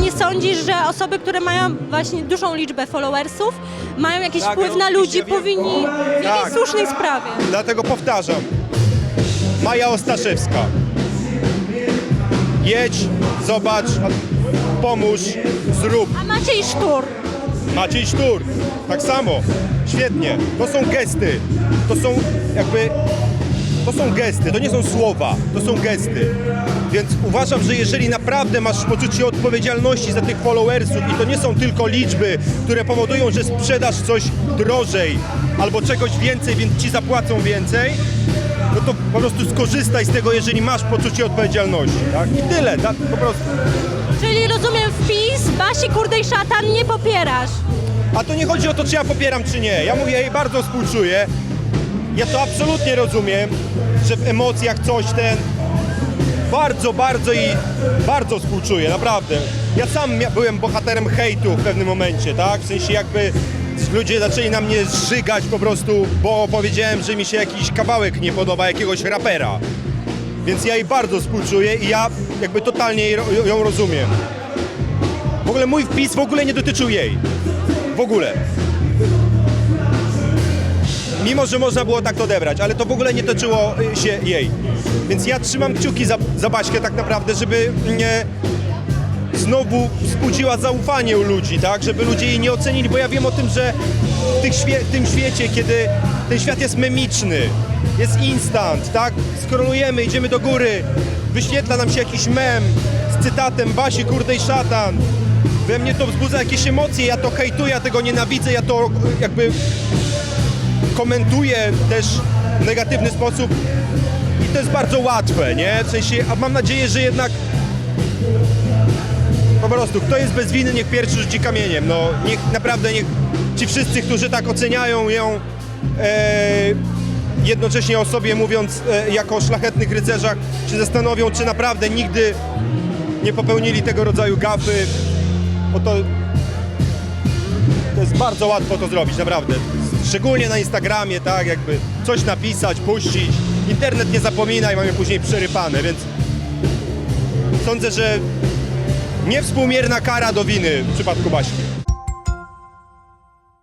nie sądzisz, że osoby, które mają właśnie dużą liczbę followersów, mają jakiś Tak, wpływ no, na ludzi, wiem. powinni w Tak. jakiejś słusznej sprawie? Dlatego powtarzam. Maja Ostaszewska. Jedź, zobacz, pomóż, zrób. A Maciej Sztur. Maciej Sztur. Tak samo. Świetnie. To są gesty. To są jakby... To są gesty, to nie są słowa, to są gesty. Więc uważam, że jeżeli naprawdę masz poczucie odpowiedzialności za tych followersów i to nie są tylko liczby, które powodują, że sprzedasz coś drożej albo czegoś więcej, więc ci zapłacą więcej, no to po prostu skorzystaj z tego, jeżeli masz poczucie odpowiedzialności. Tak? I tyle, tak? po prostu. Czyli rozumiem wpis, Basi Kurdej Szatan nie popierasz. A to nie chodzi o to, czy ja popieram, czy nie. Ja mówię, jej bardzo współczuję. Ja to absolutnie rozumiem, że w emocjach coś ten... Bardzo, bardzo i bardzo współczuję, naprawdę. Ja sam byłem bohaterem hejtu w pewnym momencie, tak? W sensie jakby ludzie zaczęli na mnie zżygać po prostu, bo powiedziałem, że mi się jakiś kawałek nie podoba jakiegoś rapera. Więc ja jej bardzo współczuję i ja jakby totalnie ją rozumiem. W ogóle mój wpis w ogóle nie dotyczył jej. W ogóle. Mimo, że można było tak to odebrać, ale to w ogóle nie toczyło y, się jej. Więc ja trzymam kciuki za, za Baśkę tak naprawdę, żeby nie znowu wzbudziła zaufanie u ludzi, tak? Żeby ludzie jej nie ocenili, bo ja wiem o tym, że w tych świe- tym świecie, kiedy ten świat jest memiczny, jest instant, tak? Skrolujemy, idziemy do góry, wyświetla nam się jakiś mem z cytatem Basi, kurde i szatan. We mnie to wzbudza jakieś emocje, ja to hejtuję, ja tego nienawidzę, ja to y, jakby komentuję też w negatywny sposób i to jest bardzo łatwe, nie? W sensie, a mam nadzieję, że jednak po prostu, kto jest bez winy, niech pierwszy rzuci kamieniem. No, niech naprawdę, niech ci wszyscy, którzy tak oceniają ją, e, jednocześnie o sobie mówiąc e, jako o szlachetnych rycerzach, się zastanowią, czy naprawdę nigdy nie popełnili tego rodzaju gafy, bo to, to jest bardzo łatwo to zrobić, naprawdę. Szczególnie na Instagramie, tak, jakby coś napisać, puścić. Internet nie zapomina i mamy później przerypane, więc sądzę, że niewspółmierna kara do winy w przypadku Baśki.